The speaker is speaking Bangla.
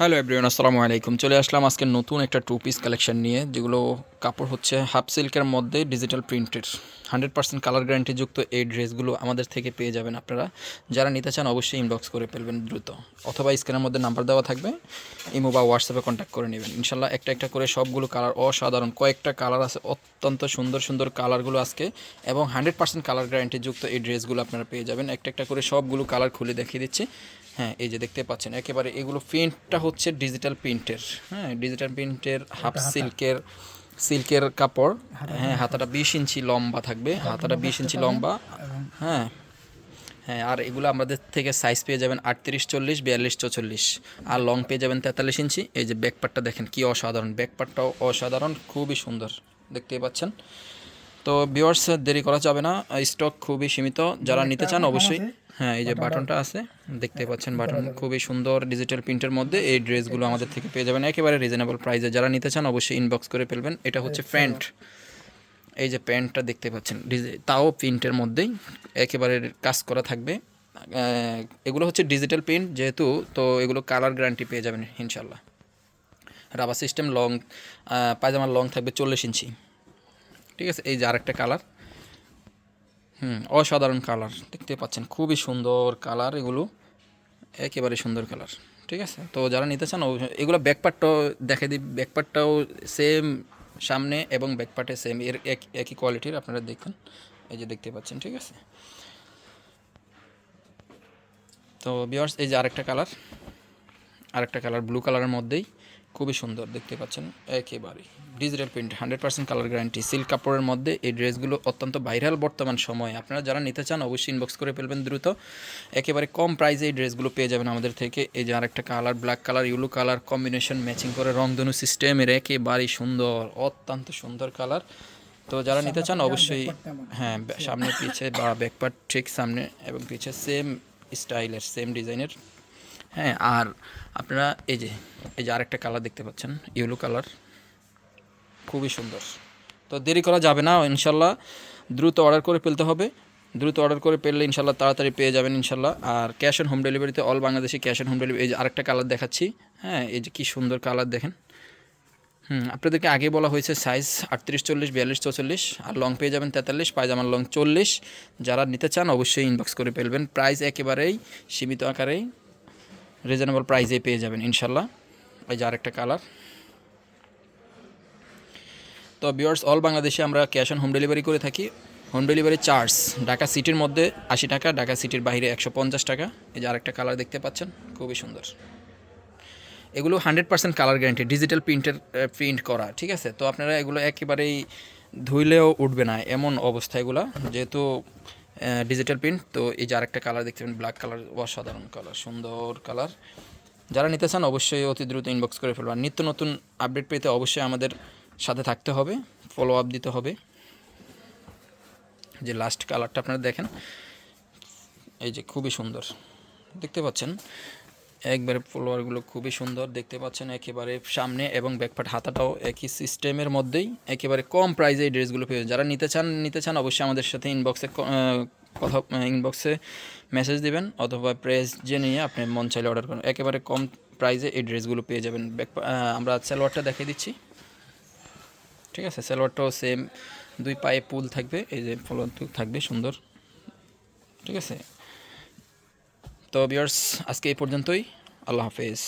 হ্যালো এভরিওয়ান আসসালামু আলাইকুম। চলে আসলাম আজকে নতুন একটা টু পিস কালেকশন নিয়ে, যেগুলো কাপড় হচ্ছে হাফ সিল্কের মধ্যে ডিজিটাল প্রিন্টের হান্ড্রেড পার্সেন্ট কালার গ্যারান্টিযুক্ত এই ড্রেসগুলো আমাদের থেকে পেয়ে যাবেন আপনারা। যারা নিতে চান অবশ্যই ইনবক্স করে ফেলবেন দ্রুত। অথবা স্ক্রিনের মধ্যে নাম্বার দেওয়া থাকবে, ইমো বা হোয়াটসঅ্যাপে কন্ট্যাক্ট করে নেবেন। ইনশাল্লাহ একটা একটা করে সবগুলো কালার অসাধারণ কয়েকটা কালার আছে, অত্যন্ত সুন্দর সুন্দর কালারগুলো আজকে। এবং হান্ড্রেড পার্সেন্ট কালার গ্যারান্টিযুক্ত এই ড্রেসগুলো আপনারা পেয়ে যাবেন। একটা একটা করে সবগুলো কালার খুলে দেখিয়ে দিচ্ছি। হ্যাঁ এই যে দেখতে পাচ্ছেন, একেবারে এগুলো প্রিন্টটা হচ্ছে ডিজিটাল প্রিন্টের হ্যাঁ ডিজিটাল প্রিন্টের হাফ সিল্কের সিল্কের কাপড় হ্যাঁ হাতাটা বিশ ইঞ্চি লম্বা থাকবে হাতাটা বিশ ইঞ্চি লম্বা হ্যাঁ হ্যাঁ আর এগুলো আমাদের থেকে সাইজ পেয়ে যাবেন আটত্রিশ চল্লিশ বিয়াল্লিশ চৌচল্লিশ আর লং পেয়ে যাবেন তেতাল্লিশ ইঞ্চি। এই যে ব্যাকপারটা দেখেন কি অসাধারণ ব্যাকপারটাও অসাধারণ খুবই সুন্দর দেখতেই পাচ্ছেন। তো ভিউয়ার্স দেরি করা যাবে না স্টক খুবই সীমিত যারা নিতে চান অবশ্যই হ্যাঁ এই যে বাটনটা আছে দেখতে পাচ্ছেন বাটন খুবই সুন্দর ডিজিটাল প্রিন্টের মধ্যে এই ড্রেসগুলো আমাদের থেকে পেয়ে যাবেন। একেবারে রিজনেবল প্রাইসে যারা নিতে চান অবশ্যই ইনবক্স করে ফেলবেন। এটা হচ্ছে প্যান্ট। এই যে প্যান্টটা দেখতে পাচ্ছেন ডিজি- তাও প্রিন্টের মধ্যেই একেবারে কাজ করা থাকবে। এগুলো হচ্ছে ডিজিটাল প্রিন্ট যেহেতু তো এগুলো কালার গ্যারান্টি পেয়ে যাবেন ইনশাল্লাহ রাবার সিস্টেম লং পায়জামার লং থাকবে চল্লিশ ইঞ্চি। ঠিক আছে এই যে আরেকটা কালার হুম, অসাধারণ কালার দেখতে পাচ্ছেন খুবই সুন্দর কালার এগুলো, একেবারে সুন্দর কালার ঠিক আছে? তো যারা নিতে চান এগুলো ব্যাকপার্টটাও দেখে দিই ব্যাকপার্টটাও সেম সামনে এবং ব্যাকপার্টে সেম এর এক- একই কোয়ালিটির আপনারা দেখুন, এই যে দেখতে পাচ্ছেন, ঠিক আছে? তো বিয়ার্স এই যে আরেকটা কালার আরেকটা কালার ব্লু কালারের মধ্যেই খুবই সুন্দর দেখতে পাচ্ছেন একেবারে digital print hundred percent colour guarantee silk কাপড়ের মধ্যে এই ড্রেসগুলো অত্যন্ত ভাইরাল বর্তমান সময়। আপনারা যারা নিতে চান অবশ্যই ইনবক্স করে ফেলবেন দ্রুত। একেবারে কম প্রাইসে এই ড্রেসগুলো পেয়ে যাবেন আমাদের থেকে। এই যে আরেকটা colour black colour yellow colour combination matching করে রংধনু সিস্টেমের একেবারেই সুন্দর অত্যন্ত সুন্দর কালার তো যারা নিতে চান অবশ্যই হ্যাঁ। সামনে পিছে বা ব্যাকপার্ট ঠিক সামনে এবং পিছে সেম স্টাইলের সেম ডিজাইনের হ্যাঁ আর আপনারা এই যে এই যে আরেকটা কালার দেখতে পাচ্ছেন ইয়েলো কালার খুবই সুন্দর। তো দেরি করা যাবে না, ইনশাল্লাহ দ্রুত অর্ডার করে ফেলতে হবে। দ্রুত অর্ডার করে পেলে ইনশাল্লাহ তাড়াতাড়ি পেয়ে যাবেন ইনশাল্লাহ। আর ক্যাশ অন হোম ডেলিভারিতে অল বাংলাদেশে ক্যাশ অন হোম ডেলিভারি এই যে আরেকটা কালার দেখাচ্ছি। হ্যাঁ এই যে কী সুন্দর কালার দেখেন। হুম, আপনাদেরকে আগে বলা হয়েছে সাইজ আটত্রিশ, চল্লিশ, বিয়াল্লিশ, চৌচল্লিশ, আর লং পেয়ে যাবেন তেতাল্লিশ, পায়জামার লং চল্লিশ। যারা নিতে চান, অবশ্যই ইনবক্স করে ফেলবেন। প্রাইস একেবারেই সীমিত আকারেই। রিজনেবল প্রাইসে পেয়ে যাবেন ইনশাল্লাহ এই যে আরেকটা কালার তো বিয়ার্স অল বাংলাদেশে আমরা ক্যাশ অন হোম ডেলিভারি করে থাকি। হোম ডেলিভারি চার্জ ঢাকা সিটির মধ্যে আশি টাকা, ঢাকা সিটির বাইরে একশো পঞ্চাশ টাকা। এই যে আরেকটা কালার দেখতে পাচ্ছেন, খুবই সুন্দর। এগুলো hundred percent colour guarantee digital প্রিন্টের প্রিন্ট করা, ঠিক আছে? তো আপনারা এগুলো একেবারেই ধুইলেও উঠবে না, এমন অবস্থা এগুলো। যেহেতু ডিজিটাল প্রিন্ট তো এই যে আরেকটা কালার দেখতে পাবেন ব্ল্যাক কালার অসাধারণ কালার সুন্দর কালার যারা নিতে চান, অবশ্যই অতি দ্রুত ইনবক্স করে ফেলবেন। নিত্য নতুন আপডেট পেতে অবশ্যই আমাদের সাথে থাকতে হবে ফলো আপ দিতে হবে। যে লাস্ট কালারটা আপনারা দেখেন, এই যে খুবই সুন্দর। দেখতে পাচ্ছেন? একবারে ফলোয়ারগুলো খুবই সুন্দর, দেখতে পাচ্ছেন একেবারে সামনে এবং ব্যাকপার্ট হাতাটাও একই সিস্টেমের মধ্যেই, একেবারে কম প্রাইসে এই ড্রেসগুলো পেয়ে। যারা নিতে চান নিতে চান অবশ্যই আমাদের সাথে ইনবক্সে কথা ইনবক্সে মেসেজ দিবেন অথবা প্রেস যে নিয়ে আপনি মন চাইলে অর্ডার করুন। একেবারে কম প্রাইসে এই ড্রেসগুলো পেয়ে যাবেন। ব্যাক আমরা সালোয়ারটা দেখিয়ে দিচ্ছি। ঠিক আছে, সালোয়ারটাও সেম দুই পায়ে পুল থাকবে, এই যে ফলোয়ার থাকবে সুন্দর। ঠিক আছে তো বিয়ার্স আজকে এই পর্যন্তই। আল্লাহ হাফেজ।